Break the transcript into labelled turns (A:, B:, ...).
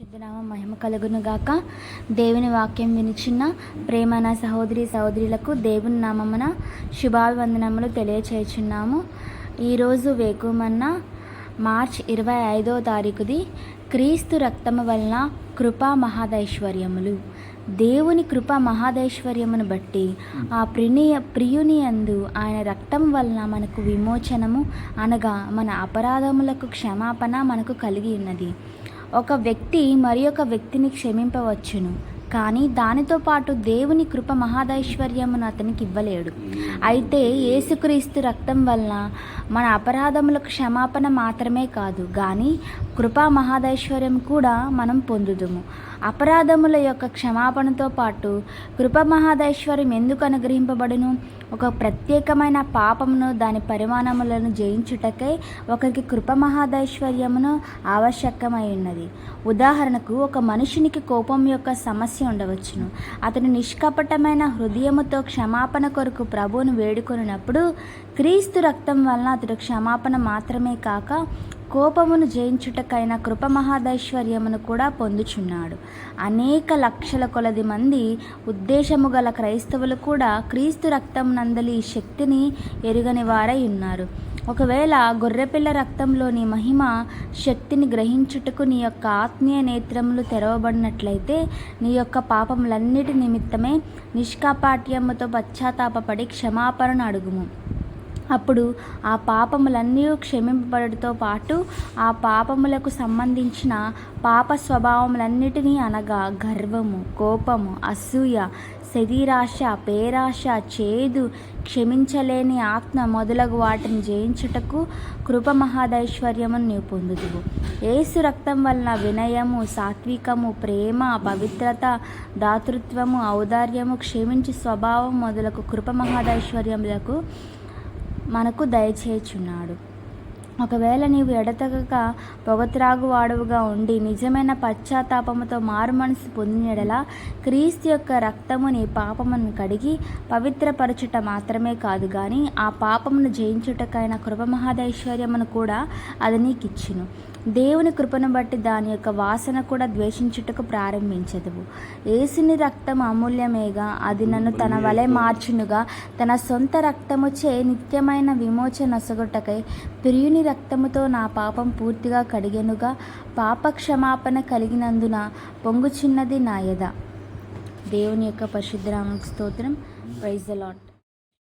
A: పరిశుద్ధనామ మహిమ కలుగును గాక దేవుని వాక్యం వినిచిన ప్రేమ నా సహోదరి సహోదరులకు దేవుని నామమున శుభాభివందనములు తెలియచేయుచున్నాము. ఈరోజు వేకుమన్న మార్చ్ ఇరవై ఐదో తారీఖుది క్రీస్తు రక్తము వలన కృపా మహాదైశ్వర్యములు. దేవుని కృప మహాదైశ్వర్యమును బట్టి ఆ ప్రినియ ప్రియుని అందు ఆయన రక్తం వలన మనకు విమోచనము అనగా మన అపరాధములకు క్షమాపణ మనకు కలిగి ఉన్నది. ఒక వ్యక్తి మరి ఒక వ్యక్తిని క్షమింపవచ్చును. కానీ దానితో పాటు దేవుని కృప మహాదైశ్వర్యమును అతనికి ఇవ్వలేడు. అయితే యేసుక్రీస్తు రక్తం వలన మన అపరాధములకు క్షమాపణ మాత్రమే కాదు కానీ కృపా మహాదైశ్వర్యం కూడా మనం పొందుదుము. అపరాధముల యొక్క క్షమాపణతో పాటు కృప మహాదైశ్వర్యం ఎందుకు అనుగ్రహింపబడును? ఒక ప్రత్యేకమైన పాపమును దాని పరిమాణములను జయించుటకై ఒకరికి కృప మహాదైశ్వర్యమును ఆవశ్యకమై ఉన్నది. ఉదాహరణకు ఒక మనుషునికి కోపం యొక్క సమస్య ఉండవచ్చును. అతను నిష్కపటమైన హృదయముతో క్షమాపణ కొరకు ప్రభువును వేడుకొనినప్పుడు క్రీస్తు రక్తం వలన అతడు క్షమాపణ మాత్రమే కాక కోపమును జయించుటకైన కృపమహాదైశ్వర్యమును కూడా పొందుచున్నాడు. అనేక లక్షల కొలది మంది ఉద్దేశము గల క్రైస్తవులు కూడా క్రీస్తు రక్తం నందలి శక్తిని ఎరుగని వారై ఉన్నారు. ఒకవేళ గొర్రెపిల్ల రక్తంలోని మహిమ శక్తిని గ్రహించుటకు నీ యొక్క ఆత్మీయ నేత్రములు తెరవబడినట్లయితే నీ యొక్క పాపములన్నిటి నిమిత్తమే నిష్కాపాట్యముతో పశ్చాత్తాపడి క్షమాపణను అడుగుము. అప్పుడు ఆ పాపములన్నీ క్షమింపబడటతో పాటు ఆ పాపములకు సంబంధించిన పాప స్వభావములన్నిటినీ అనగా గర్వము కోపము అసూయ శరీరాశ పేరాశ చేదు క్షమించలేని ఆత్మ మొదలగు వాటిని జయించుటకు కృప మహాదైశ్వర్యమును నీవు పొందుదువు. ఏసు రక్తం వలన వినయము సాత్వికము ప్రేమ పవిత్రత దాతృత్వము ఔదార్యము క్షమించి స్వభావం మొదలకు కృప మహాదైశ్వర్యములకు మనకు దయచేయుచున్నాడు. ఒకవేళ నీవు ఎడతెగక పొగత్రాగు వాడవుగా ఉండి నిజమైన పశ్చాత్తాపముతో మారు మనసు పొందినడలా క్రీస్తు యొక్క రక్తము నీ పాపమును కడిగి పవిత్రపరచుట మాత్రమే కాదు కానీ ఆ పాపమును జయించుటకైన కృపమహాదైశ్వర్యమును కూడా అది నీకు ఇచ్చును దేవుని కృపను బట్టి దాని యొక్క వాసన కూడా ద్వేషించుటకు ప్రారంభించదు ఏసుని రక్తం అమూల్యమేగా అది నన్ను తన వలె మార్చునుగా. తన సొంత రక్తముచే నిత్యమైన విమోచన నొసగొట్టకై ప్రియుని రక్తముతో నా పాపం పూర్తిగా కడిగెనుగా. పాప క్షమాపణ కలిగినందున పొంగుచున్నది నా యద. దేవుని యొక్క పరిశుద్ధరామ స్తోత్రం. Praise allot